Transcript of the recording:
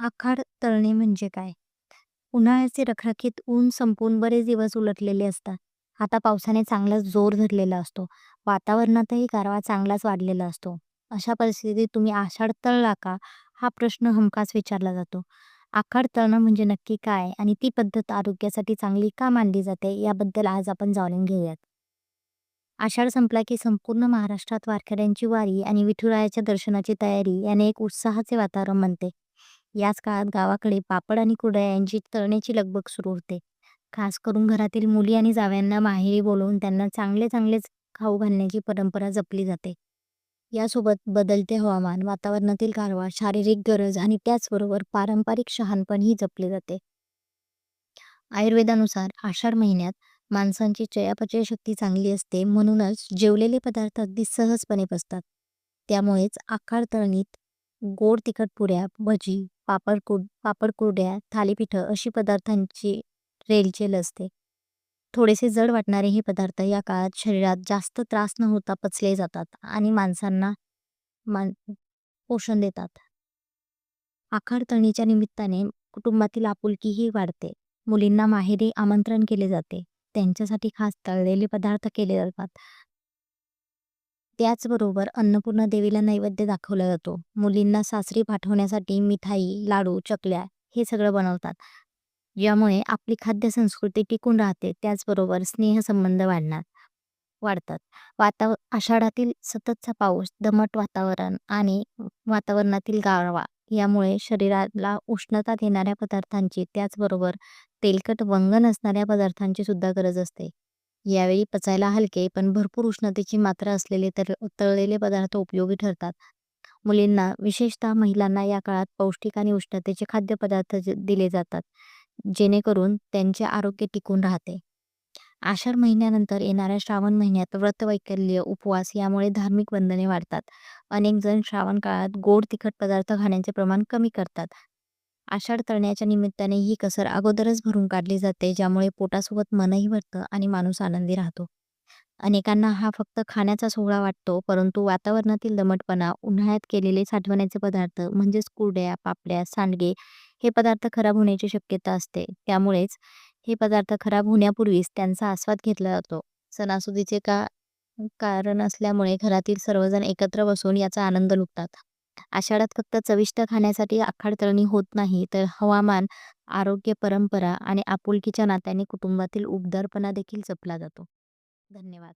आखाड तळणे म्हणजे काय? उन्हाळ्याचे रखरखीत ऊन संपून बरेच दिवस उलटलेले असतात. आता पावसाने चांगलाच जोर धरलेला असतो. वातावरणातही गारवा चांगलाच वाढलेला असतो. अशा परिस्थितीत तुम्ही आषाढ तळला का? हा प्रश्न हमखास विचारला जातो. आखाड तळणं म्हणजे नक्की काय आणि ती पद्धत आरोग्यासाठी चांगली का मानली जाते याबद्दल आज आपण जाणून घेऊयात. आषाढ संपला की संपूर्ण महाराष्ट्रात वारकऱ्यांची वारी आणि विठुरायाच्या दर्शनाची तयारी याने एक उत्साहाचे वातावरण बनते. याच काळात गावाकडे पापड आणि कुरडया यांची तळण्याची लगबग सुरू होते. खास करून घरातील मुली आणि जावयांना माहेरी बोलावून त्यांना चांगले चांगलेच खाऊ घालण्याची परंपरा जपली जाते. यासोबत बदलते हवामान, वातावरणातील गारवा, शारीरिक गरज आणि त्याचबरोबर पारंपरिक शहाणपणही जपले जाते. आयुर्वेदानुसार आषाढ महिन्यात माणसांची चयापचय शक्ती चांगली असते म्हणूनच जेवलेले पदार्थ अगदी सहजपणे पचतात. त्यामुळेच आखाड तळणीत गोड तिखट पुऱ्या, भजी, पापड कुरड्या, थालीपीठं अशी पदार्थांची रेलचेल असते. थोडेसे जड वाटणारे हे पदार्थ या काळात शरीरात जास्त त्रास न होता पचले जातात आणि माणसांना मान पोषण देतात. आखाडतळणीच्या निमित्ताने कुटुंबातील आपुलकीही वाढते. मुलींना माहेरी आमंत्रण केले जाते. त्यांच्यासाठी खास तळलेले पदार्थ केले जातात. त्याचबरोबर अन्नपूर्णा देवीला नैवेद्य दाखवला जातो. मुलींना सासरी पाठवण्यासाठी मिठाई, लाडू, चकल्या हे सगळं बनवतात. ज्यामुळे आपली खाद्य संस्कृती टिकून राहते. त्याचबरोबर स्नेहसंबंध वाढणार वाढतात. वाताव आषाढातील सततचा पाऊस, दमट वातावरण आणि वातावरणातील गारवा यामुळे शरीराला उष्णता देणाऱ्या पदार्थांची त्याचबरोबर तेलकट वंगण असणाऱ्या पदार्थांची सुद्धा गरज असते. यावेळी पचायला हलके पण भरपूर उष्णतेची मात्रा असलेले तर तळलेले पदार्थ उपयोगी ठरतात. मुलींना विशेषतः महिलांना या काळात पौष्टिक आणि उष्णतेचे खाद्यपदार्थ ज- दिले जातात जेणेकरून त्यांचे आरोग्य टिकून राहते. आषाढ महिन्यानंतर येणाऱ्या श्रावण महिन्यात व्रतवैकल्य, उपवास यामुळे धार्मिक बंधने वाढतात. अनेक जण श्रावण काळात गोड तिखट पदार्थ खाण्याचे प्रमाण कमी करतात. आषाढ तळण्याच्या निमित्ताने ही कसर अगोदरच भरून काढली जाते ज्यामुळे पोटासोबत मनही भरतं आणि माणूस आनंदी राहतो. अनेकांना हा फक्त खाण्याचा सोहळा वाटतो परंतु वातावरणातील दमटपणा, उन्हाळ्यात केलेले साठवण्याचे पदार्थ म्हणजेच कुरड्या पापड्या, सांडगे हे पदार्थ खराब होण्याची शक्यता असते. त्यामुळेच हे पदार्थ खराब होण्यापूर्वीच त्यांचा आस्वाद घेतला जातो. सणासुदीचे का कारण असल्यामुळे घरातील सर्वजण एकत्र बसून याचा आनंद लुटतात. आषाढात फक्त चविष्ट खाण्यासाठी आखाड तळणी होत नाही तर हवामान, आरोग्य, परंपरा आणि आपुलकीच्या नात्याने कुटुंबातील उबदारपणा देखील जपला जातो. धन्यवाद.